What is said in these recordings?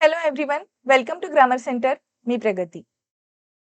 Hello everyone welcome to grammar centre मी प्रगती.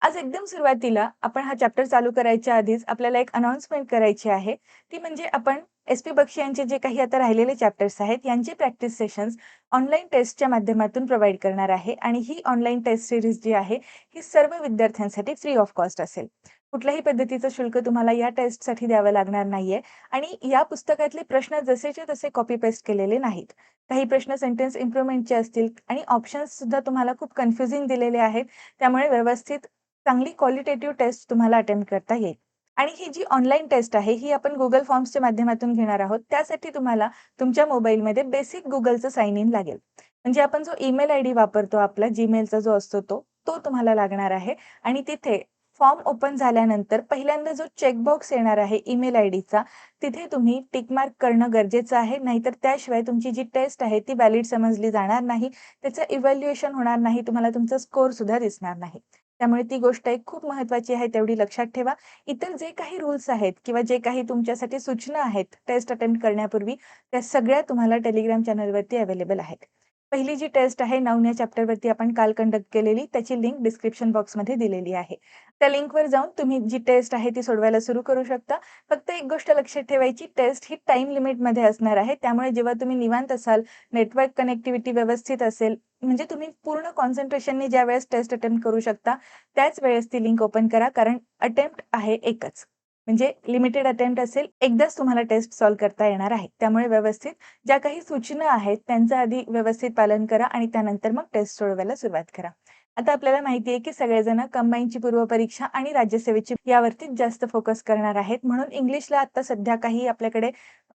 आज एकदम सुरुवातीला आपण हा चॅप्टर चालू करायच्या आधीच आपल्याला एक अनाउन्समेंट करायची आहे. ती म्हणजे आपण एस पी बक्षी यांचे जे काही आता राहिलेले चॅप्टर्स आहेत यांचे प्रॅक्टिस सेशन्स ऑनलाईन टेस्टच्या माध्यमातून प्रोव्हाइड करणार आहे. आणि ही ऑनलाईन टेस्ट सिरीज जी आहे ही सर्व विद्यार्थ्यांसाठी फ्री ऑफ कॉस्ट असेल. कुठल्याही पद्धतीचं शुल्क तुम्हाला या टेस्टसाठी द्यावं लागणार नाहीये. आणि या पुस्तकातले प्रश्न जसेचे तसे कॉपी पेस्ट केलेले नाहीत. काही प्रश्न सेंटेन्स इम्प्रुव्हमेंटचे असतील आणि ऑप्शन्स सुद्धा तुम्हाला खूप कन्फ्युजिंग दिलेले आहेत. त्यामुळे व्यवस्थित चांगली क्वालिटेटिव्ह टेस्ट तुम्हाला अटेम्प्ट करता येईल. आणि ही जी ऑनलाईन टेस्ट आहे ही आपण गुगल फॉर्म्सच्या माध्यमातून घेणार आहोत. त्यासाठी तुम्हाला तुमच्या मोबाईलमध्ये बेसिक गुगलचं साइन इन लागेल. म्हणजे आपण जो ईमेल आय डी वापरतो आपला जीमेलचा जो असतो तो तो तुम्हाला लागणार आहे. आणि तिथे फॉर्म ओपन झाल्यानंतर पहिल्यांदा जो चेकबॉक्स येणार आहे ईमेल आय डीचा तिथे तुम्ही टिकमार्क करणं गरजेचं आहे. नाहीतर त्याशिवाय तुमची जी टेस्ट आहे ती व्हॅलिड समजली जाणार नाही. त्याचं इव्हॅल्युएशन होणार नाही. तुम्हाला तुमचा स्कोर सुद्धा दिसणार नाही. त्यामुळे ती गोष्ट एक खूप महत्वाची आहे तेवढी लक्षात ठेवा. इतर जे काही रूल्स आहेत किंवा जे काही तुमच्यासाठी सूचना आहेत टेस्ट अटेम्प्ट करण्यापूर्वी त्या सगळ्या तुम्हाला टेलिग्राम चॅनलवरती अवेलेबल आहेत. पहिली जी टेस्ट आहे नवन्या चॅप्टरवरती आपण काल कंडक्ट केलेली त्याची लिंक डिस्क्रिप्शन बॉक्समध्ये दिलेली आहे. त्या लिंकवर जाऊन तुम्ही जी टेस्ट आहे ती सोडवायला सुरू करू शकता. फक्त एक गोष्ट लक्षात ठेवायची टेस्ट ही टाइम लिमिटमध्ये असणार आहे. त्यामुळे जेव्हा तुम्ही निवांत असाल नेटवर्क कनेक्टिव्हिटी व्यवस्थित असेल म्हणजे तुम्ही पूर्ण कॉन्सन्ट्रेशनने ज्या वेळेस टेस्ट अटेम्प्ट करू शकता त्याच वेळेस ती लिंक ओपन करा कारण अटेम्प्ट आहे एकच. म्हणजे लिमिटेड अटेम्प्ट असेल एकदाच तुम्हाला टेस्ट सॉल्व्ह करता येणार आहे. त्यामुळे व्यवस्थित ज्या काही सूचना आहेत त्यांचं आधी व्यवस्थित पालन करा आणि त्यानंतर मग टेस्ट सोडवायला सुरुवात करा. आता आपल्याला माहिती आहे की सगळेजण कंबाईनची पूर्वपरीक्षा आणि राज्यसेवेची यावरती जास्त फोकस करणार आहेत. म्हणून इंग्लिशला आता सध्या काही आपल्याकडे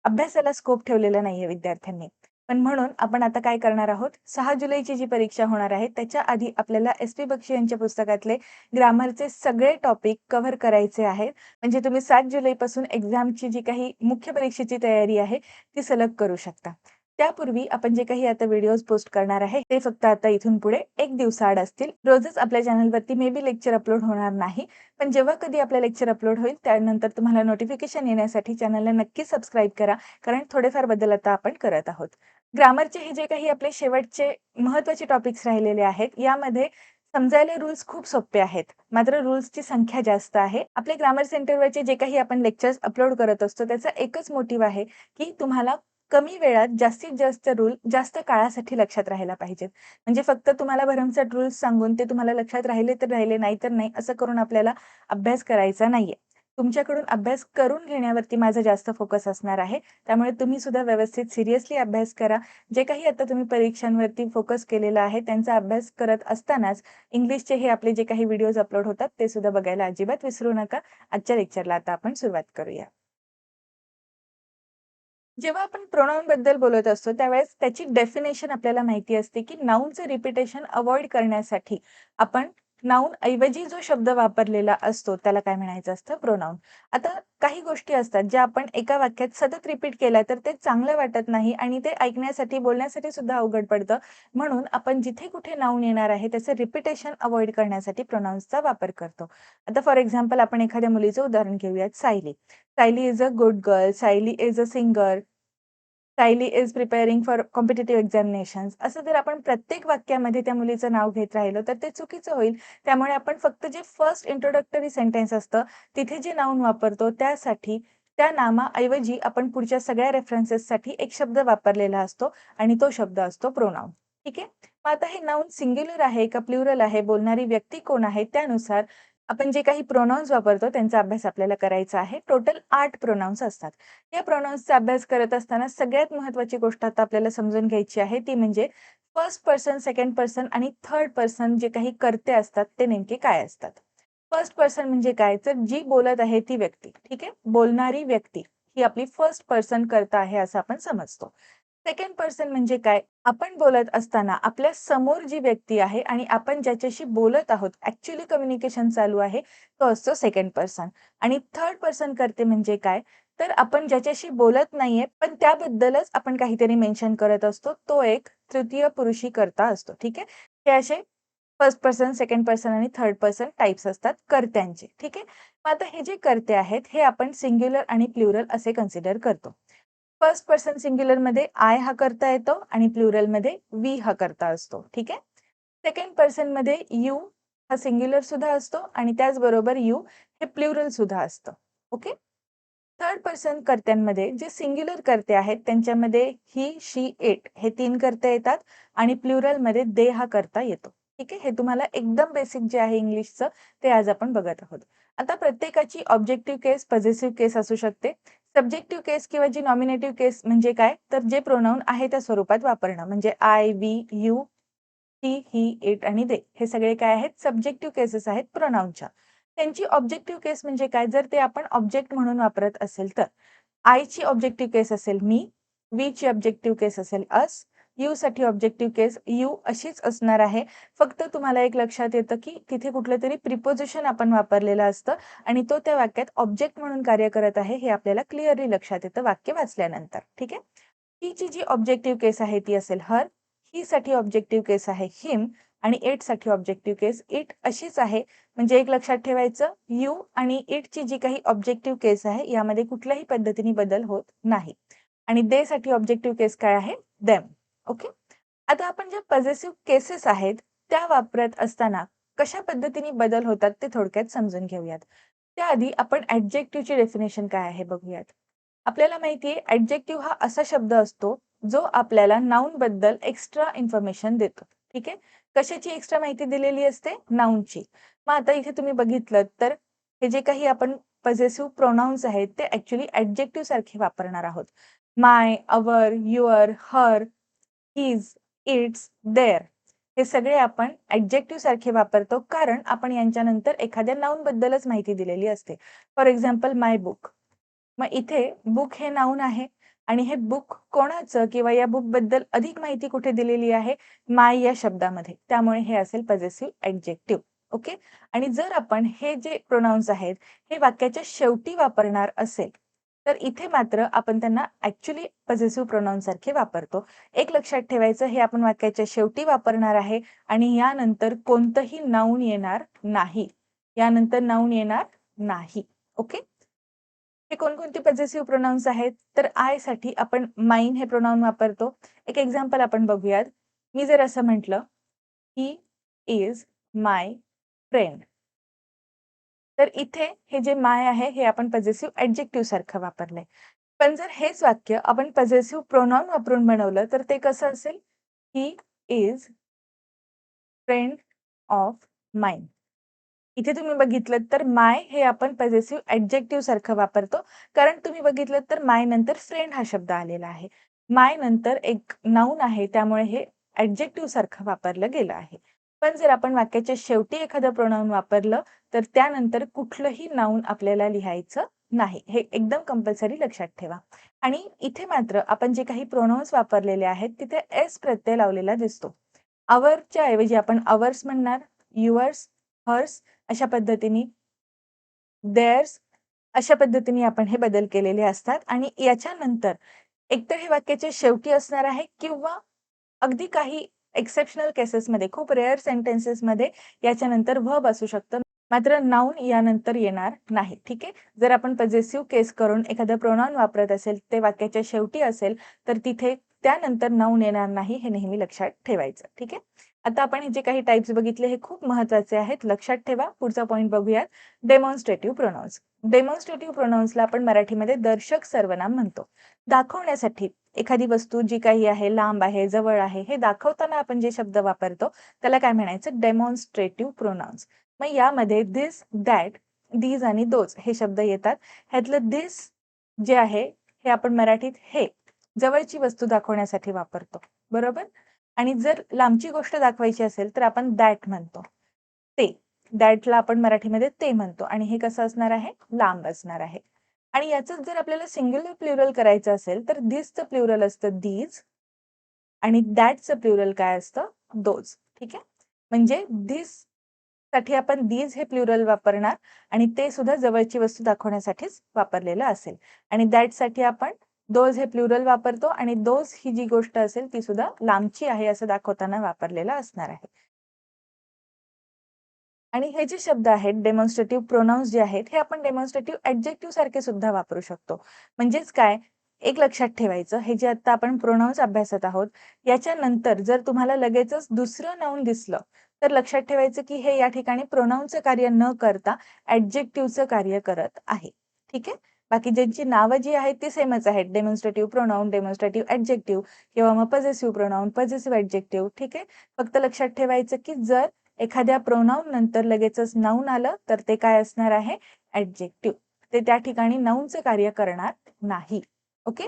अभ्यासाला स्कोप ठेवलेला नाहीये विद्यार्थ्यांनी. पण म्हणून आपण आता काय करणार आहोत? सहा जुलैची जी परीक्षा होणार आहे त्याच्या आधी आपल्याला एस पी बक्षी यांच्या पुस्तकातले ग्रामरचे सगळे टॉपिक कव्हर करायचे आहेत. म्हणजे तुम्ही सात जुलैपासून एक्झामची जी काही मुख्य परीक्षेची तयारी आहे ती सलग करू शकता. त्यापूर्वी आपण जे काही आता व्हिडिओज पोस्ट करणार आहे ते फक्त आता इथून पुढे एक दिवसाआड असतील. रोजच आपल्या चॅनलवरती मे बी लेक्चर अपलोड होणार नाही पण जेव्हा कधी आपलं लेक्चर अपलोड होईल त्यानंतर तुम्हाला नोटिफिकेशन येण्यासाठी चॅनलला नक्की सबस्क्राईब करा कारण थोडेफार बदल आता आपण करत आहोत. ग्रामरचे हे जे काही आपले शेवटचे महत्त्वाचे टॉपिक्स राहिलेले आहेत यामध्ये समजायला रूल्स खूप सोपे आहेत. मात्र रूल्सची संख्या जास्त आहे. आपले ग्रामर सेंटरवरचे जे काही आपण लेक्चर्स अपलोड करत असतो त्याचा एकच मोटिव्ह आहे की तुम्हाला कमी वेळात जास्तीत जास्त रूल जास्त काळासाठी लक्षात राहायला पाहिजेत. म्हणजे फक्त तुम्हाला भरमसाठ रूल्स सांगून ते तुम्हाला लक्षात राहिले तर राहिले नाही तर नाही असं करून आपल्याला अभ्यास करायचा नाहीये. तुमच्याकडून अभ्यास करून घेण्यावरती माझा जास्त फोकस असणार आहे. त्यामुळे तुम्ही सुद्धा व्यवस्थित सिरियसली अभ्यास करा. जे काही आता तुम्ही परीक्षांवरती फोकस केलेला आहे त्यांचा अभ्यास करत असतानाच इंग्लिशचे हे आपले जे काही व्हिडिओज अपलोड होतात ते सुद्धा बघायला अजिबात विसरू नका. आजच्या लेक्चरला आता आपण सुरुवात करूया. जेव्हा आपण प्रोनाऊन बद्दल बोलत असतो त्यावेळेस त्याची डेफिनेशन आपल्याला माहिती असते की नाऊनचं रिपिटेशन अवॉइड करण्यासाठी आपण नाऊन ऐवजी जो शब्द वापरलेला असतो त्याला काय म्हणायचं असतं? प्रोनाऊन आता काही गोष्टी असतात ज्या आपण एका वाक्यात सतत रिपीट केल्या तर ते चांगलं वाटत नाही आणि ते ऐकण्यासाठी बोलण्यासाठी सुद्धा अवघड पडतं. म्हणून आपण जिथे कुठे नाऊन येणार आहे त्याचं रिपिटेशन अवॉइड करण्यासाठी प्रोनाऊन्सचा वापर करतो. आता फॉर एक्झाम्पल आपण एखाद्या मुलीचं उदाहरण घेऊयात Sayali. Sayali is a good girl Sayali is a singer Sayali is preparing for competitive examination असं जर आपण प्रत्येक वाक्यामध्ये त्या मुलीचं नाव घेत राहिलो तर ते चुकीचं होईल. त्यामुळे आपण फक्त जे फर्स्ट इंट्रोडक्टरी सेंटेन्स असतं तिथे जे नाऊन वापरतो त्यासाठी त्या नामाऐवजी आपण पुढच्या सगळ्या रेफरन्सेससाठी एक शब्द वापरलेला असतो आणि तो शब्द असतो प्रोनाऊन ठीक आहे? मग आता हे नाऊन सिंग्युलर आहे का प्लुरल आहे बोलणारी व्यक्ती कोण आहे त्यानुसार आपण जे काही प्रोनाऊन्स वापरतो त्यांचा अभ्यास आपल्याला करायचा आहे. टोटल आठ प्रोनाऊन्स असतात. या प्रोनाऊन्सचा अभ्यास करत असताना सगळ्यात महत्वाची गोष्ट आता आपल्याला समजून घ्यायची आहे ती म्हणजे फर्स्ट पर्सन सेकंड पर्सन आणि थर्ड पर्सन जे काही करते असतात ते नेमके काय असतात? फर्स्ट पर्सन म्हणजे काय? तर जी बोलत आहे ती व्यक्ती ठीक आहे? बोलणारी व्यक्ती ही आपली फर्स्ट पर्सन करता आहे असं आपण समजतो. सेकंड पर्सन म्हणजे काय? आपण बोलत असताना आपल्यासमोर जी व्यक्ती आहे आणि आपण ज्याच्याशी बोलत आहोत ऍक्च्युली कम्युनिकेशन चालू आहे तो असतो सेकंड पर्सन आणि थर्ड पर्सन करते म्हणजे काय? तर आपण ज्याच्याशी बोलत नाहीये पण त्याबद्दलच आपण काहीतरी मेन्शन करत असतो तो एक तृतीय पुरुषी करता असतो ठीक आहे? हे असे फर्स्ट पर्सन सेकंड पर्सन आणि थर्ड पर्सन टाइप्स असतात कर्त्यांचे ठीक आहे? मग आता हे जे कर्ते आहेत हे आपण सिंग्युलर आणि प्लुरल असे कन्सिडर करतो. फर्स्ट पर्सन सिंग्युलरमध्ये आय हा करता येतो आणि प्लुरलमध्ये वी हा करता असतो. ठीक आहे? सेकंड पर्सनमध्ये यू हा सिंग्युलर सुद्धा असतो आणि त्याचबरोबर यू हे प्लुरल सुद्धा असतं. ओके थर्ड पर्सन कर्त्यांमध्ये जे सिंग्युलर कर्ते आहेत त्यांच्यामध्ये ही शी एट हे तीन करता येतात आणि प्लुरलमध्ये दे हा करता येतो. ठीक आहे? हे तुम्हाला एकदम बेसिक जे आहे इंग्लिशचं ते आज आपण बघत आहोत. आता प्रत्येकाची ऑब्जेक्टिव्ह केस पॉझिटिव्ह केस असू शकते. सब्जेक्टिव्ह केस किंवा जी नॉमिनेटिव्ह केस म्हणजे काय? तर जे प्रोनाऊन आहे त्या स्वरूपात वापरणं. म्हणजे I we you he he it आणि दे हे सगळे काय आहेत? सब्जेक्टिव्ह केसेस आहेत प्रोनाऊनच्या त्यांची ऑब्जेक्टिव्ह केस म्हणजे काय? जर ते आपण ऑब्जेक्ट म्हणून वापरत असेल तर. आयची ऑब्जेक्टिव्ह केस असेल मी. वी ची ऑब्जेक्टिव्ह केस असेल अस यू साठी ऑब्जेक्टिव्ह केस यू अशीच असणार आहे. फक्त तुम्हाला एक लक्षात येतं की तिथे कुठलं तरी प्रिपोजिशन आपण वापरलेलं असतं आणि तो त्या वाक्यात ऑब्जेक्ट म्हणून कार्य करत आहे हे आपल्याला क्लिअरली लक्षात येतं वाक्य वाचल्यानंतर. ठीक आहे? ही जी ऑब्जेक्टिव्ह केस आहे ती असेल हर ही साठी ऑब्जेक्टिव्ह केस आहे हिम आणि इटसाठी ऑब्जेक्टिव्ह केस इट अशीच आहे. म्हणजे एक लक्षात ठेवायचं यू आणि इटची जी काही ऑब्जेक्टिव्ह केस आहे यामध्ये कुठल्याही पद्धतीने बदल होत नाही. आणि दे साठी ऑब्जेक्टिव्ह केस काय आहे? Them okay? आता आपण ज्या पॉझिटिव्ह केसेस आहेत त्या वापरत असताना कशा पद्धतीने बदल होतात ते थोडक्यात समजून घेऊयात. त्याआधी आपण ऍडजेक्टिव्हची डेफिनेशन काय आहे बघूयात. आपल्याला माहितीये ऍडजेक्टिव्ह हा असा शब्द असतो जो आपल्याला नाऊन बद्दल एक्स्ट्रा इन्फॉर्मेशन देतो. ठीक? आहे कशाची एक्स्ट्रा माहिती दिलेली असते? नाऊनची मग आता इथे तुम्ही बघितलं तर हे जे काही आपण पॉझिटिव्ह प्रोनाऊन्स आहेत ते ऍक्च्युली ऍडजेक्टिव्ह सारखे वापरणार आहोत. My our your her his its their हे सगळे आपण ऍडजेक्टिव्ह सारखे वापरतो कारण आपण यांच्यानंतर एखाद्या नाऊन बद्दलच माहिती दिलेली असते. फॉर एक्झाम्पल माय बुक मग इथे बुक हे नाऊन आहे आणि हे बुक कोणाचं किंवा या बुकबद्दल अधिक माहिती कुठे दिलेली आहे? माय या शब्दामध्ये. त्यामुळे हे असेल पॉझिटिव्ह ऍडजेक्टिव्ह ओके आणि जर आपण हे जे प्रोनाऊन्स आहेत हे वाक्याच्या शेवटी वापरणार असेल तर इथे मात्र आपण त्यांना ऍक्च्युली पॉझिटिव्ह प्रोनाऊन सारखे वापरतो. एक लक्षात ठेवायचं हे आपण वाक्याच्या शेवटी वापरणार आहे आणि यानंतर कोणतंही नाऊन येणार नाही. यानंतर नाऊन येणार नाही. ओके हे कोणकोणते पॉझिटिव्ह प्रोनाऊन्स आहेत? तर आयसाठी आपण माइन हे प्रोनाऊन वापरतो. एक एक्झाम्पल आपण बघूयात. मी जर असं म्हटलं ही इज माय फ्रेंड तर इथे हे जे माय आहे हे आपण पॉझिटिव्ह ऍडजेक्टिव्ह सारखं वापरलंय. पण जर हेच वाक्य आपण पॉझिटिव्ह प्रोनॉन वापरून बनवलं तर ते कसं असेल? He is friend of mine इथे तुम्ही बघितलं तर माय हे आपण पॉझिटिव्ह ऍडजेक्टिव्ह सारखं वापरतो कारण तुम्ही बघितलं तर माय नंतर फ्रेंड हा शब्द आलेला आहे. माय नंतर एक नाऊन आहे त्यामुळे हे ऍडजेक्टिव्ह सारखं वापरलं गेलं आहे. पण जर आपण वाक्याच्या शेवटी एखादं प्रोनाऊन वापरलं तर त्यानंतर कुठलंही नाऊन आपल्याला लिहायचं नाही. हे एकदम कंपल्सरी लक्षात ठेवा. आणि इथे मात्र आपण जे काही प्रोनाऊन्स वापरलेले आहेत तिथे एस प्रत्यय लावलेला दिसतो. अवरच्या ऐवजी आपण अवर्स म्हणणार युअर्स हर्स अशा पद्धतीने देअर्स अशा पद्धतीने आपण हे बदल केलेले असतात. आणि याच्यानंतर एकतर हे वाक्याच्या शेवटी असणार आहे किंवा अगदी काही एक्सेप्शनल केसेसमध्ये खूप रेअर सेंटेन्सेसमध्ये याच्यानंतर व्हब असू शकतं. मात्र नाऊन यानंतर येणार नाही ठीक आहे? जर आपण पजेसिव्ह केस करून एखादं प्रोनाऊन वापरत असेल ते वाक्याच्या शेवटी असेल तर तिथे त्यानंतर नाऊन येणार नाही हे नेहमी लक्षात ठेवायचं ठीक आहे? आता आपण हे जे काही टाइप्स बघितले हे खूप महत्त्वाचे आहेत. लक्षात ठेवा. पुढचा पॉईंट बघूयात. डेमॉन्स्ट्रेटिव्ह प्रोनाऊन्स डेमॉन्स्ट्रेटिव्ह प्रोनाऊन्सला आपण मराठीमध्ये दर्शक सर्वनाम म्हणतो. दाखवण्यासाठी एखादी वस्तू जी काही आहे लांब आहे जवळ आहे हे दाखवताना आपण जे शब्द वापरतो त्याला काय म्हणायचं? डेमॉन्स्ट्रेटिव्ह प्रोनाउन्स मग यामध्ये दिस दॅट दीज आणि दोज हे शब्द येतात. ह्यातलं दिस जे आहे हे आपण मराठीत हे जवळची वस्तू दाखवण्यासाठी वापरतो. बरोबर? आणि जर लांबची गोष्ट दाखवायची असेल तर आपण दॅट म्हणतो. ते दॅटला आपण मराठीमध्ये ते म्हणतो. आणि हे कसं असणार आहे? लांब असणार आहे. आणि याच जर आपल्याला सिंग्युलर प्लुरल करायचं असेल तर दिसचं प्लुरल असतं दीज आणि दॅटचं प्लुरल काय असतं? दोज ठीक आहे? म्हणजे दिससाठी आपण दीज हे प्लुरल वापरणार आणि ते सुद्धा जवळची वस्तू दाखवण्यासाठीच वापरलेलं असेल. आणि दॅटसाठी आपण दोज हे प्लुरल वापरतो आणि दोज ही जी गोष्ट असेल ती सुद्धा लांबची आहे असं दाखवताना वापरलेला असणार आहे. आणि हे जे शब्द आहेत डेमॉन्स्ट्रेटिव्ह प्रोनाऊन्स जे आहेत हे आपण डेमॉन्स्ट्रेटिव्ह ऍडजेक्टिव्ह सारखे सुद्धा वापरू शकतो. म्हणजेच काय? एक लक्षात ठेवायचं हे जे आता आपण प्रोनाऊन्स अभ्यासत आहोत याच्यानंतर जर तुम्हाला लगेचच दुसरं नाऊन दिसलं तर लक्षात ठेवायचं की हे या ठिकाणी प्रोनाऊनचं कार्य न करता ऍडजेक्टिव्हचं कार्य करत आहे. ठीक आहे? बाकी ज्यांची नावं जी आहेत ती सेमच आहेत. डेमॉन्स्ट्रेटिव्ह प्रोनाऊन डेमॉन्स्ट्रेटिव्ह ऍडजेक्टिव्ह किंवा मग पजेसिव्ह प्रोनाऊन पजेसिव्ह ऍडजेक्टिव्ह ठीक आहे? फक्त लक्षात ठेवायचं की जर एखाद्या प्रोनाऊन नंतर लगेचच नाऊन आलं तर ते काय असणार आहे? ऍडजेक्टिव्ह ते त्या ठिकाणी नाऊनचं कार्य करणार नाही. ओके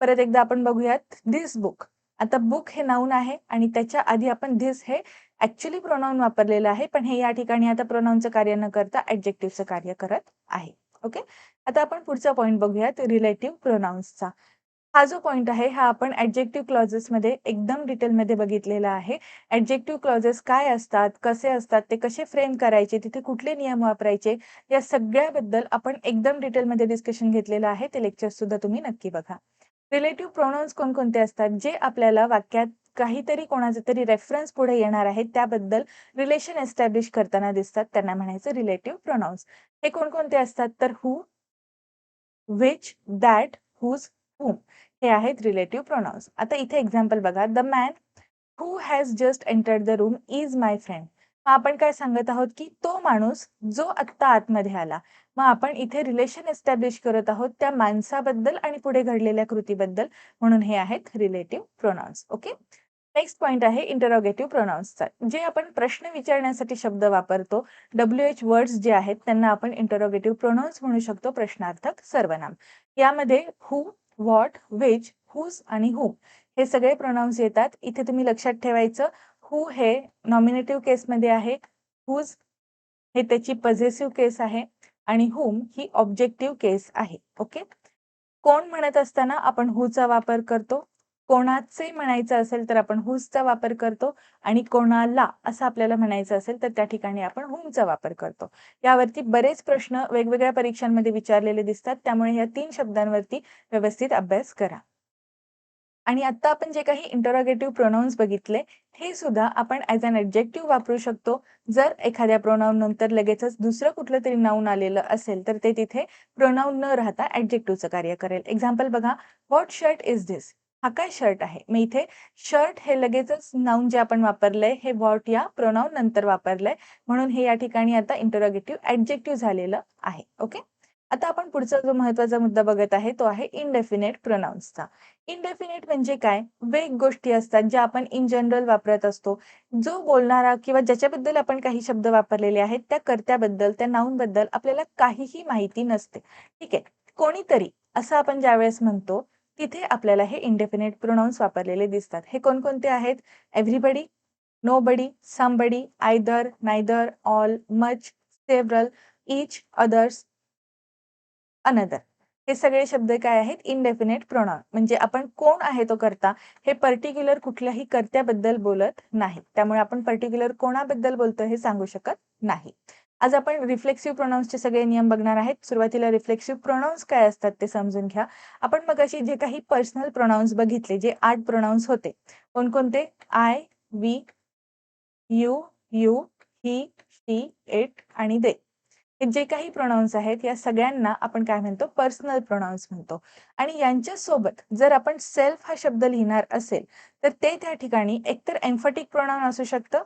परत एकदा आपण बघूयात धिस बुक आता बुक हे नाऊन आहे आणि त्याच्या आधी आपण धिस हे ऍक्च्युली प्रोनाऊन वापरलेलं आहे पण हे या ठिकाणी आता प्रोनाऊनचं कार्य न करता ऍडजेक्टिव्हचं कार्य करत आहे. ओके आता आपण पुढचा पॉईंट बघूयात रिलेटिव्ह प्रोनाऊन्सचा हा जो पॉईंट आहे हा आपण ऍडजेक्टिव्ह क्लॉजेसमध्ये एकदम डिटेलमध्ये बघितलेला आहे. ऍडजेक्टिव्ह क्लॉजेस काय असतात कसे असतात ते कसे फ्रेम करायचे तिथे कुठले नियम वापरायचे या सगळ्याबद्दल आपण एकदम डिटेलमध्ये डिस्कशन घेतलेलं आहे. ते लेक्चर सुद्धा तुम्ही नक्की बघा. रिलेटिव्ह प्रोनाऊन्स कोणकोणते असतात जे आपल्याला वाक्यात काहीतरी कोणाचे तरी रेफरन्स पुढे येणार आहे त्याबद्दल रिलेशन एस्टॅब्लिश करताना दिसतात. त्यांना म्हणायचं रिलेटिव्ह प्रोनाऊन्स हे कोणकोणते असतात? तर who which that whose whom हे आहेत रिलेटिव्ह प्रोनाऊन्स आता इथे एक्झाम्पल बघा. The man who has just entered the room is my friend मग आपण काय सांगत आहोत की तो माणूस जो आत्ता आतमध्ये आला मग आपण इथे रिलेशन एस्टॅब्लिश करत आहोत त्या माणसाबद्दल आणि पुढे घडलेल्या कृतीबद्दल. म्हणून हे आहेत relative pronouns okay next point आहे इंटरोगेटिव्ह प्रोनाउन्सचा जे आपण प्रश्न विचारण्यासाठी शब्द वापरतो डब्ल्यू एच वर्ड्स जे आहेत त्यांना आपण इंटरोगेटिव्ह प्रोनाउन्स म्हणू शकतो प्रश्नार्थक सर्वनाम. यामध्ये हू व्हॉट विच हुज आणि हुम हे सगळे प्रोनाऊन्स येतात. इथे तुम्ही लक्षात ठेवायचं. हु हे नॉमिनेटिव्ह केसमध्ये आहे. हुज हे त्याची पझेसिव्ह केस आहे. आणि हुम ही ऑब्जेक्टिव्ह केस आहे. ओके कोण म्हणत असताना आपण हुचा वापर करतो? कोणाचे म्हणायचं असेल तर आपण हुजचा वापर करतो आणि कोणाला असं आपल्याला म्हणायचं असेल तर त्या ठिकाणी आपण हुमचा वापर करतो. यावरती बरेच प्रश्न वेगवेगळ्या परीक्षांमध्ये विचारलेले दिसतात. त्यामुळे या तीन शब्दांवरती व्यवस्थित अभ्यास करा. आणि आता आपण जे काही इंटरोगेटिव्ह प्रोनाऊन्स बघितले हे सुद्धा आपण ऍज अन ऍडजेक्टिव्ह वापरू शकतो. जर एखाद्या प्रोनाऊन नंतर लगेचच दुसरं कुठलं तरी नाऊन आलेलं असेल तर ते तिथे प्रोनाऊन न राहता ऍडजेक्टिव्हचं कार्य करेल. एक्झाम्पल बघा व्हॉट शर्ट इज दिस हा काय शर्ट आहे? मी इथे शर्ट हे लगेचच नाऊन जे आपण वापरलंय हे वॉट या प्रोनाऊन नंतर वापरलंय. म्हणून हे या ठिकाणी आता इंटरोगेटिव्ह ऍडजेक्टिव्ह झालेलं आहे. ओके आता आपण पुढचा जो महत्त्वाचा मुद्दा बघत आहे तो आहे इनडेफिनेट प्रोनाऊन्सचा इनडेफिनेट म्हणजे काय? वेग गोष्टी असतात ज्या आपण इन जनरल वापरत असतो. जो बोलणारा किंवा ज्याच्याबद्दल आपण काही शब्द वापरलेले आहेत त्या कर्त्याबद्दल त्या नाऊन बद्दल आपल्याला काहीही माहिती नसते. ठीक आहे? कोणीतरी असं आपण ज्यावेळेस म्हणतो तिथे आपल्याला हे इंडेफिनेट प्रोनाऊन्स वापरलेले दिसतात. हे कोणकोणते आहेत? Everybody nobody somebody either neither all much several each others another हे सगळे शब्द काय आहेत? इनडेफिनेट प्रोनाउन म्हणजे आपण कोण आहे तो करता हे पर्टिक्युलर कुठल्याही कर्त्याबद्दल बोलत नाही. त्यामुळे आपण पर्टिक्युलर कोणाबद्दल बोलतो हे सांगू शकत नाही. आज आपण रिफ्लेक्सिव्ह प्रोनाऊन्सचे सगळे नियम बघणार आहेत. सुरुवातीला रिफ्लेक्सिव्ह प्रोनाऊन्स काय असतात ते समजून घ्या. आपण मग अशी जे काही पर्सनल प्रोनाऊन्स बघितले जे आठ प्रोनाऊन्स होते कोणकोणते? I we you you he she it आणि दे हे जे काही प्रोनाऊन्स आहेत या सगळ्यांना आपण काय म्हणतो? पर्सनल प्रोनाऊन्स म्हणतो. आणि यांच्या सोबत जर आपण सेल्फ हा शब्द लिहिणार असेल तर ते त्या ठिकाणी एकतर एम्फटिक प्रोनाऊन असू शकतं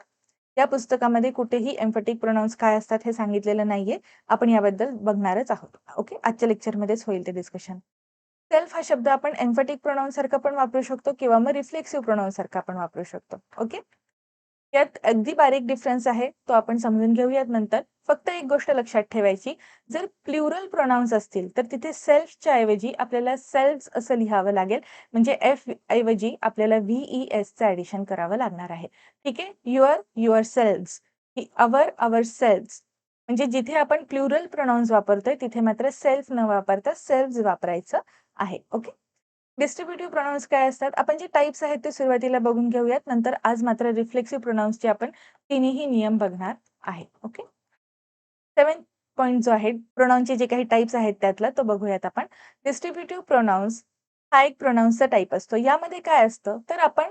या पुस्तकामध्ये कुठेही एम्फटिक प्रोनाऊन्स काय असतात हे सांगितलेलं नाहीये. आपण याबद्दल बघणारच आहोत. ओके? आजच्या लेक्चरमध्येच होईल ते डिस्कशन सेल्फ हा शब्द आपण एम्फटिक प्रोनाऊन सारखा पण वापरू शकतो किंवा मग रिफ्लेक्सिव्ह प्रोनाऊन सारखा आपण वापरू शकतो. ओके? यात अगदी बारीक डिफरन्स आहे तो आपण समजून घेऊयात नंतर. फक्त एक गोष्ट लक्षात ठेवायची जर प्लुरल प्रोनाऊन्स असतील तर तिथे सेल्फच्या ऐवजी आपल्याला सेल्फ असं लिहावं लागेल. म्हणजे एफ ऐवजी आपल्याला व्हीई एसचं ऍडिशन करावं लागणार आहे. ठीक आहे? Your your cells our ourselves म्हणजे जिथे आपण प्लुरल प्रोनाऊन्स वापरतोय तिथे मात्र सेल्फ न वापरता सेल्फ वापरायचं आहे. ओके डिस्ट्रीब्युटिव्ह प्रोनाऊन्स काय असतात? आपण जे टाइप्स आहेत ते सुरुवातीला बघून घेऊयात. नंतर आज मात्र रिफ्लेक्सिव्ह प्रोनाऊन्सचे आपण तिन्ही नियम बघणार आहे ओके सेवन पॉईंट जो आहे प्रोनाऊनचे जे काही टाईप्स आहेत त्यातला तो बघूयात आपण. डिस्ट्रीब्युटिव्ह प्रोनाऊन्स हा एक प्रोनाऊन्सचा टाईप असतो. यामध्ये काय असतं? तर आपण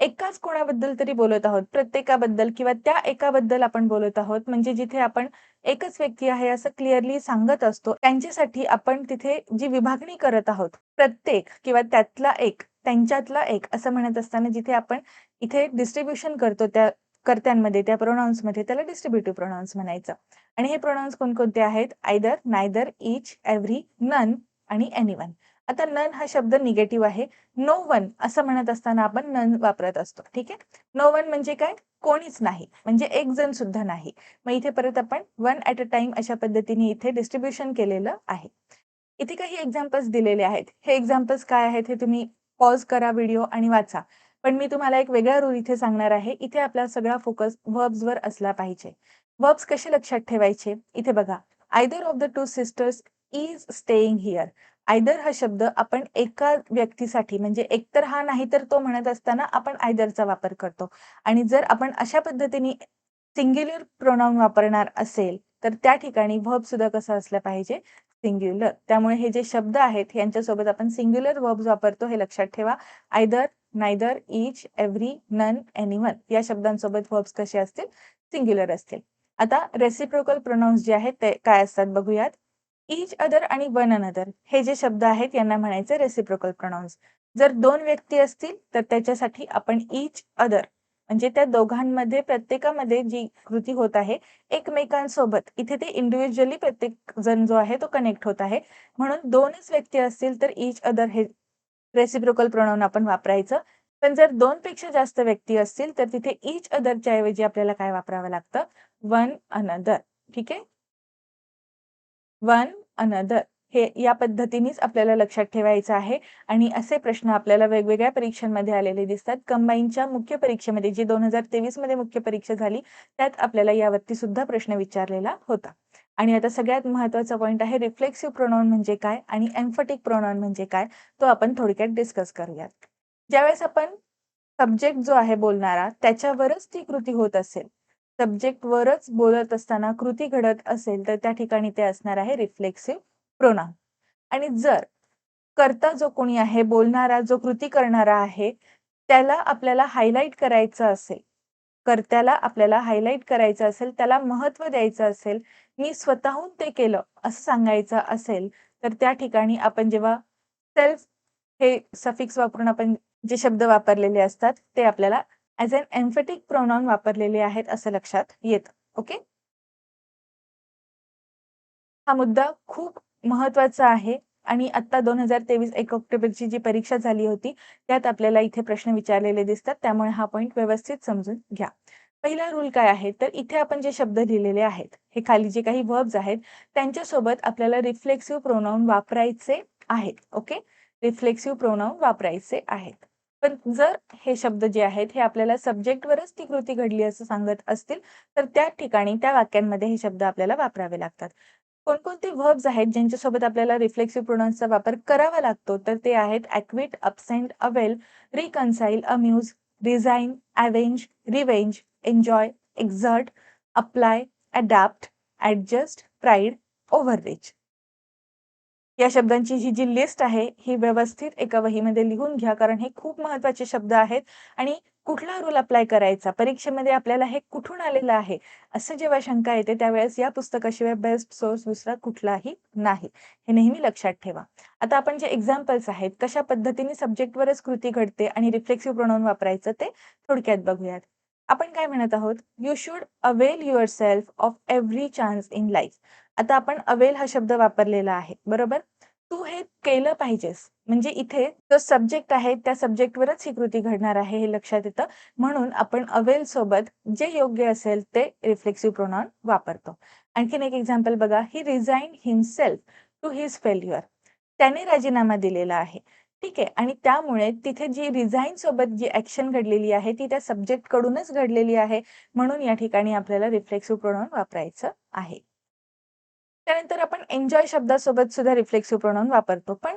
एकाच कोणाबद्दल तरी बोलत आहोत प्रत्येकाबद्दल किंवा त्या एकाबद्दल आपण बोलत आहोत म्हणजे जिथे आपण एकच व्यक्ती आहे असं क्लिअरली सांगत असतो त्यांच्यासाठी आपण तिथे जी विभागणी करत आहोत प्रत्येक किंवा त्यातला एक त्यांच्यातला एक असं म्हणत असताना जिथे आपण इथे डिस्ट्रीब्युशन करतो त्या कर्त्यांमध्ये त्या प्रोनाऊन्समध्ये त्याला डिस्ट्रीब्युटिव्ह प्रोनाउन्स म्हणायचं. आणि हे प्रोनाऊन्स कोणकोणते आहेत? Either neither each every none आणि एनिवन आता नन हा शब्द निगेटिव्ह आहे. नो वन असं म्हणत असताना आपण नन वापरत असतो. ठीक आहे? नो वन म्हणजे काय? कोणीच नाही. म्हणजे एक जण सुद्धा नाही. मग इथे परत आपण वन ऍट अ टाइम अशा पद्धतीने इथे डिस्ट्रीब्युशन केलेलं आहे. इथे काही एक्झाम्पल्स दिलेले आहेत. हे एक्झाम्पल्स काय आहेत हे तुम्ही पॉज करा व्हिडिओ आणि वाचा. पण मी तुम्हाला एक वेगळा रूल इथे सांगणार आहे. इथे आपला सगळा फोकस वर असला पाहिजे. वर्ब्स कसे लक्षात ठेवायचे? इथे बघा. Either of the two sisters is staying here either हा शब्द आपण एका व्यक्तीसाठी म्हणजे एकतर हा नाही तर तो म्हणत असताना आपण आयदरचा वापर करतो. आणि जर आपण अशा पद्धतीने सिंग्युलर प्रोनाऊन वापरणार असेल तर त्या ठिकाणी व्हर्ब सुद्धा कसं असलं पाहिजे? सिंग्युलर त्यामुळे हे जे शब्द आहेत यांच्यासोबत आपण सिंग्युलर वर्ब्स वापरतो हे लक्षात ठेवा. Either neither each every none anyone या शब्दांसोबत वर्ब्स कसे असतील? सिंग्युलर असतील. आता रेसिप्रोकल प्रोनाऊन्स जे आहेत ते काय असतात बघूयात. इच अदर आणि वन अनदर हे जे शब्द आहेत यांना म्हणायचे रेसिप्रोकल प्रोनाउन्स जर दोन व्यक्ती असतील तर त्याच्यासाठी आपण इच अदर म्हणजे त्या दोघांमध्ये प्रत्येकामध्ये जी कृती होत आहे एकमेकांसोबत इथे ते इंडिव्हिज्युअली प्रत्येक जण जो आहे तो कनेक्ट होत आहे. म्हणून दोनच व्यक्ती असतील तर इच अदर हे रेसिप्रोकल प्रोनाउन आपण वापरायचं. पण जर दोन पेक्षा जास्त व्यक्ती असतील तर तिथे इच अदरच्या ऐवजी आपल्याला काय वापरावं लागतं? वन अनदर ठीक आहे? One another. हे या पद्धतीनेच आपल्याला लक्षात ठेवायचं आहे आणि असे प्रश्न आपल्याला वेगवेगळ्या परीक्षांमध्ये आलेले दिसतात. कंबाईनच्या मुख्य परीक्षेमध्ये जी दोन हजार तेवीसमध्ये मुख्य परीक्षा झाली त्यात आपल्याला यावरती सुद्धा प्रश्न विचारलेला होता. आणि आता सगळ्यात महत्त्वाचा पॉईंट आहे रिफ्लेक्सिव्ह प्रोनाउन म्हणजे काय आणि एम्फटिक प्रोनाउन म्हणजे काय तो आपण थोडक्यात डिस्कस करूयात. ज्यावेळेस आपण सब्जेक्ट जो आहे बोलणारा त्याच्यावरच ती कृती होत असेल सब्जेक्ट वरच बोलत असताना कृती घडत असेल तर त्या ठिकाणी ते असणार आहे रिफ्लेक्सिव्ह प्रोनाम आणि जर करता जो कोणी आहे बोलणारा जो कृती करणारा आहे त्याला आपल्याला हायलाईट करायचं असेल कर्त्याला आपल्याला हायलाईट करायचं असेल त्याला महत्त्व द्यायचं असेल मी स्वतःहून ते केलं असं सांगायचं असेल तर त्या ठिकाणी आपण जेव्हा सेल्फ हे सफिक्स वापरून आपण जे शब्द वापरलेले असतात ते आपल्याला ऍज अन एम्फेटिक प्रोनाऊन वापरलेले आहेत असं लक्षात येतं. ओके हा मुद्दा खूप महत्त्वाचा आहे आणि आता दोन हजार तेवीस एक ऑक्टोबरची जी परीक्षा झाली होती त्यात आपल्याला इथे प्रश्न विचारलेले दिसतात त्यामुळे हा पॉईंट व्यवस्थित समजून घ्या. पहिला रूल काय आहे? तर इथे आपण जे शब्द लिहिलेले आहेत हे खाली जे काही वर्ब्स आहेत त्यांच्यासोबत आपल्याला रिफ्लेक्सिव्ह प्रोनाऊन वापरायचे आहेत. ओके रिफ्लेक्सिव्ह प्रोनाऊन वापरायचे आहेत. पण जर हे शब्द जे आहेत हे आपल्याला सब्जेक्टवरच ती कृती घडली असं सांगत असतील तर त्या ठिकाणी त्या वाक्यांमध्ये हे शब्द आपल्याला वापरावे लागतात. कोणकोणते व्हर्ब्स आहेत ज्यांच्यासोबत आपल्याला रिफ्लेक्सिव्ह प्रोनाउन्सचा वापर करावा लागतो तर ते आहेत acquit absent avail reconcile amuse resign avenge revenge enjoy exert apply adapt adjust pride overreach या शब्दांची ही जी लिस्ट आहे ही व्यवस्थित एका वहीमध्ये लिहून घ्या कारण हे खूप महत्त्वाचे शब्द आहेत आणि कुठला रूल अप्लाय करायचा? परीक्षेमध्ये आपल्याला हे कुठून आलेलं आहे? असं जेव्हा शंका येते त्यावेळेस या पुस्तकाशिवाय बेस्ट सोर्स दुसरा कुठलाही नाही. हे नेहमी लक्षात ठेवा. आता आपण जे एक्झाम्पल्स आहेत कशा पद्धतीने सब्जेक्टवरच कृती घडते आणि रिफ्लेक्सिव्ह प्रोनाऊन वापरायचं ते थोडक्यात बघूयात. आपण काय म्हणत आहोत? You should avail yourself of every chance in life आता आपण अवेल हा शब्द वापरलेला आहे बरोबर? तू हे केलं पाहिजेस. म्हणजे इथे जो सब्जेक्ट आहे त्या सब्जेक्टवरच ही कृती घडणार आहे हे लक्षात येतं. म्हणून आपण अवेल सोबत जे योग्य असेल ते रिफ्लेक्सिव्ह प्रोनॉन वापरतो. आणखीन एक एक्झाम्पल बघा. He resign himself to his failure त्याने राजीनामा दिलेला आहे. ठीक आहे. आणि त्यामुळे तिथे जी रिझाईन सोबत जी ऍक्शन घडलेली आहे ती त्या सब्जेक्ट कडूनच घडलेली आहे म्हणून या ठिकाणी आपल्याला रिफ्लेक्सिव्ह प्रोनॉन वापरायचं आहे. त्यानंतर आपण एन्जॉय शब्दासोबत सुद्धा रिफ्लेक्सिव्ह प्रोनाऊन वापरतो. पण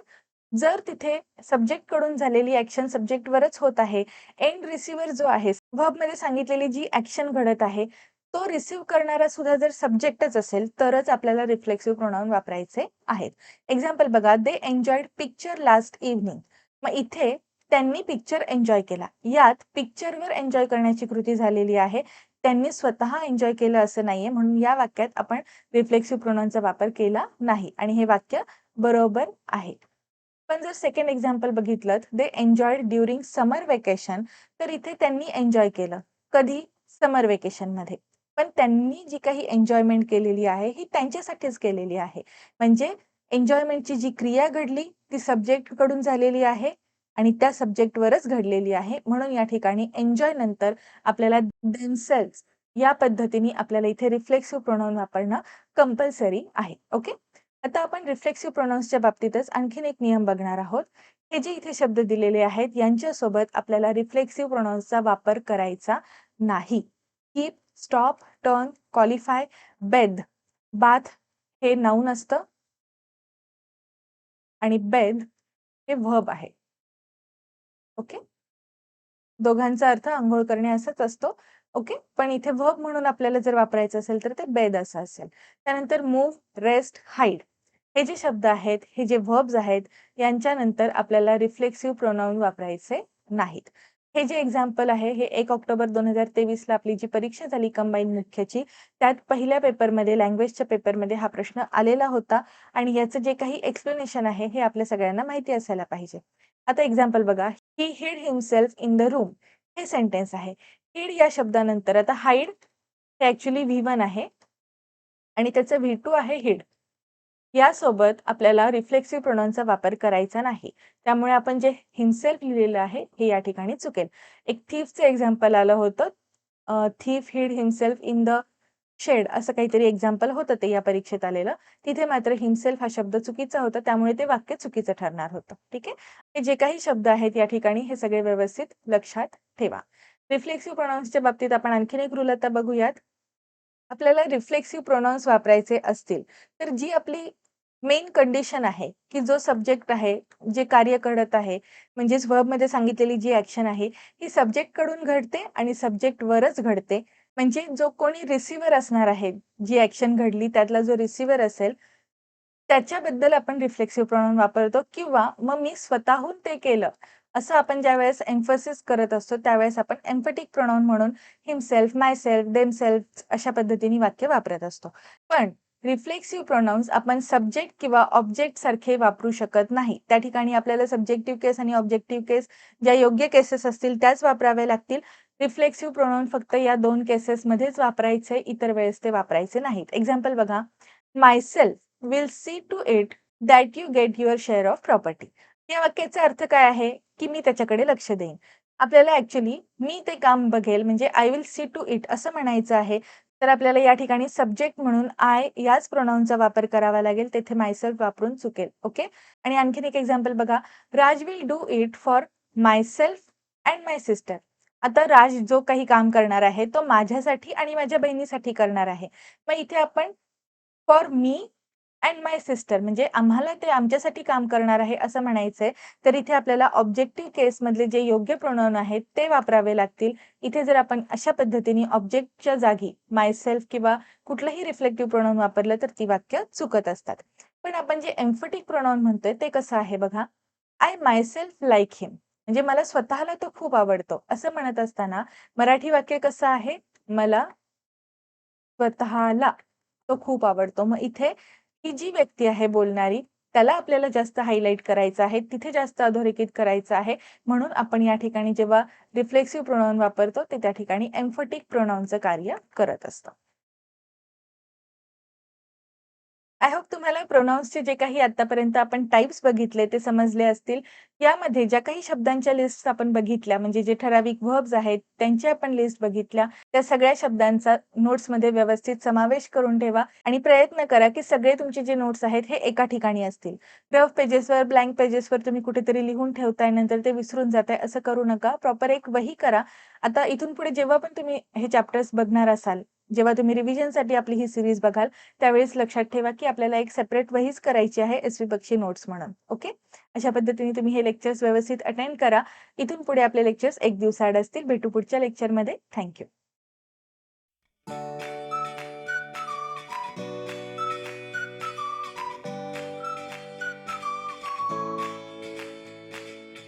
जर तिथे सब्जेक्टकडून झालेली ऍक्शन सब्जेक्टवरच होत आहे एंड रिसिव्हर जो आहे मध्ये सांगितलेली जी ऍक्शन घडत आहे तो रिसिव्ह करणारा सुद्धा जर सब्जेक्टच असेल तरच आपल्याला रिफ्लेक्सिव्ह प्रोनाऊन वापरायचे आहेत. एक्झाम्पल बघा they enjoyed picture last evening मग इथे त्यांनी पिक्चर एन्जॉय केला. यात पिक्चरवर एन्जॉय करण्याची कृती झालेली आहे. त्यांनी स्वतः एन्जॉय केलं असं नाहीये. म्हणून या वाक्यात आपण रिफ्लेक्सिव्ह प्रोनाउनचा वापर केला नाही. आणि हे वाक्य बरोबर आहे. पण जर सेकंड एक्झाम्पल बघितलं they enjoyed during summer vacation तर इथे त्यांनी एन्जॉय केलं. कधी? समर वेकेशनमध्ये. पण त्यांनी जी काही एन्जॉयमेंट केलेली आहे ही त्यांच्यासाठीच केलेली आहे. म्हणजे एन्जॉयमेंटची जी क्रिया घडली ती सब्जेक्टकडून झालेली आहे. आणि त्या सब्जेक्टवरच घडलेली आहे. म्हणून या ठिकाणी एन्जॉय नंतर आपल्याला देमसेल्स या पद्धतीने आपल्याला इथे रिफ्लेक्सिव्ह प्रोनाऊन वापरणं कंपल्सरी आहे. ओके आता आपण रिफ्लेक्सिव्ह प्रोनाऊन्सच्या बाबतीतच आणखीन एक नियम बघणार आहोत. हे जे इथे शब्द दिलेले आहेत यांच्यासोबत आपल्याला रिफ्लेक्सिव्ह प्रोनाऊन्सचा वापर करायचा नाही. Keep stop turn qualify bathe bath हे नाऊन असतं. आणि बेद हे व्हब आहे. ओके? दोघांचा अर्थ आंघोळ करणे असाच असतो. ओके? पण इथे वर्ब म्हणून आपल्याला जर वापरायचं असेल तर ते बेद असं असेल. त्यानंतर मूव्ह रेस्ट हाईड. हे जे शब्द आहेत हे जे वर्ब्स आहेत यांच्यानंतर आपल्याला रिफ्लेक्सिव्ह प्रोनाऊन वापरायचे नाहीत. हे जे एक्झाम्पल आहे हे एक ऑक्टोबर दोन हजार तेवीस ला आपली जी परीक्षा झाली कंबाईन मुख्यची त्यात पहिल्या पेपरमध्ये लँग्वेजच्या पेपरमध्ये हा प्रश्न आलेला होता. आणि याचं जे काही एक्सप्लेनेशन आहे हे आपल्या सगळ्यांना माहिती असायला पाहिजे. आता एक्झाम्पल बघा. He hid himself in the room हे सेंटेन्स आहे. हिड या शब्दानंतर आता हाईड हे ऍक्च्युली व्ही वन आहे. आणि त्याचं व्ही टू आहे हिड यासोबत आपल्याला रिफ्लेक्सिव्ह प्रोनाउनचा वापर करायचा नाही. त्यामुळे आपण जे हिमसेल्फ लिहिलेलं आहे हे या ठिकाणी चुकेल. एक थीफचं एक्झाम्पल आलं होतं. Thief hid himself in the shed असं काहीतरी एक्झाम्पल होतं ते या परीक्षेत आलेलं. तिथे मात्र हिमसेल्फ हा शब्द चुकीचा होता त्यामुळे ते वाक्य चुकीचं ठरणार होतं. ठीक आहे? जे काही शब्द आहेत या ठिकाणी हे सगळे व्यवस्थित लक्षात ठेवा. रिफ्लेक्सिव्ह प्रोनाऊन्सच्या बाबतीत आपण आणखीन एक रूल आता बघूयात. आपल्याला रिफ्लेक्सिव्ह प्रोनाउन्स वापरायचे असतील तर जी आपली मेन कंडिशन आहे की जो सब्जेक्ट आहे जे कार्य घडत आहे म्हणजेच मध्ये सांगितलेली जी ऍक्शन आहे ही सब्जेक्टकडून घडते आणि सब्जेक्ट वरच घडते. म्हणजे जो कोणी रिसिव्हर असणार आहे जी ऍक्शन घडली त्यातला जो रिसिव्हर असेल त्याच्याबद्दल आपण रिफ्लेक्सिव्ह प्रोनाउन वापरतो किंवा मग मी स्वतःहून ते केलं असं आपण ज्या वेळेस एम्फोसिस करत असतो त्यावेळेस आपण एम्फेटिक प्रोनाऊन म्हणून himself myself them self अशा पद्धतीने वाक्य वापरत असतो. पण रिफ्लेक्सिव्ह प्रोनाऊन्स आपण सब्जेक्ट किंवा ऑब्जेक्ट सारखे वापरू शकत नाही. त्या ठिकाणी आपल्याला सब्जेक्टिव्ह केस आणि ऑब्जेक्टिव्ह केस ज्या योग्य केसेस असतील त्याच वापराव्या लागतील. रिफ्लेक्सिव्ह प्रोनाऊन फक्त या दोन केसेस मध्येच वापरायचे इतर वेळेस ते वापरायचे नाहीत. एक्झाम्पल बघा. Myself will see to it that you get your share of property या वाक्याचा अर्थ काय आहे? की मी त्याच्याकडे लक्ष देईन. आपल्याला ऍक्च्युली मी ते काम बघेल म्हणजे I will see to it असं म्हणायचं आहे. तर आपल्याला या ठिकाणी सब्जेक्ट म्हणून आय याच प्रोनाऊनचा वापर करावा लागेल तेथे मायसेल्फ वापरून चुकेल. ओके आणि आणखीन एक एक्झाम्पल बघा. Raj will do it for myself and my sister आता राज जो काही काम करणार आहे तो माझ्यासाठी आणि माझ्या बहिणीसाठी करणार आहे. मग इथे आपण for me and my sister म्हणजे आम्हाला ते आमच्यासाठी काम करणार आहे असं म्हणायचंय. तर इथे आपल्याला ऑब्जेक्टिव्ह केसमधले जे योग्य प्रोनाऊन आहेत ते वापरावे लागतील. इथे जर आपण अशा पद्धतीने ऑब्जेक्टच्या जागी माय सेल्फ किंवा कुठलंही रिफ्लेक्टिव्ह प्रोनाऊन वापरलं तर ती वाक्य चुकत असतात. पण आपण जे एम्फटिक प्रोनाऊन म्हणतोय ते कसं आहे बघा? I myself like him म्हणजे मला स्वतःला तो खूप आवडतो. असं म्हणत असताना मराठी वाक्य कसं आहे? मला स्वतःला तो खूप आवडतो. मग इथे ही जी व्यक्ती आहे बोलणारी त्याला आपल्याला जास्त हायलाईट करायचं आहे तिथे जास्त अधोरेखित करायचं आहे. म्हणून आपण या ठिकाणी जेव्हा रिफ्लेक्सिव्ह प्रोनाऊन वापरतो ते त्या ठिकाणी एम्फोटिक प्रोनाउनचं कार्य करत असतं. आय होप तुम्हाला प्रोनाऊन्सचे जे काही आतापर्यंत आपण टाइप्स बघितले ते समजले असतील. यामध्ये ज्या काही शब्दांच्या लिस्ट आपण बघितल्या म्हणजे जे ठराविक वर्ब्स आहेत त्यांची आपण लिस्ट बघितल्या. त्या सगळ्या शब्दांचा नोट्समध्ये व्यवस्थित समावेश करून ठेवा आणि प्रयत्न करा की सगळे तुमचे जे नोट्स आहेत हे एका ठिकाणी असतील. रफ पेजेसवर ब्लँक पेजेसवर तुम्ही कुठेतरी लिहून ठेवताय नंतर ते विसरून जाताय असं करू नका. प्रॉपर एक वही करा. आता इथून पुढे जेव्हा पण तुम्ही हे चॅप्टर्स बघणार असाल जेव्हा तुम्ही रिव्हिजनसाठी आपली ही सिरीज बघाल त्यावेळेस लक्षात ठेवा की आपल्याला एक सेपरेट वहीच करायची आहे एस व्ही बक्षी नोट्स म्हणून ओके अशा पद्धतीने तुम्ही हे लेक्चर्स व्यवस्थित अटेंड करा. इथून पुढे आपले लेक्चर्स एक दिवसाआड असतील. भेटू पुढच्या लेक्चरमध्ये थँक्यू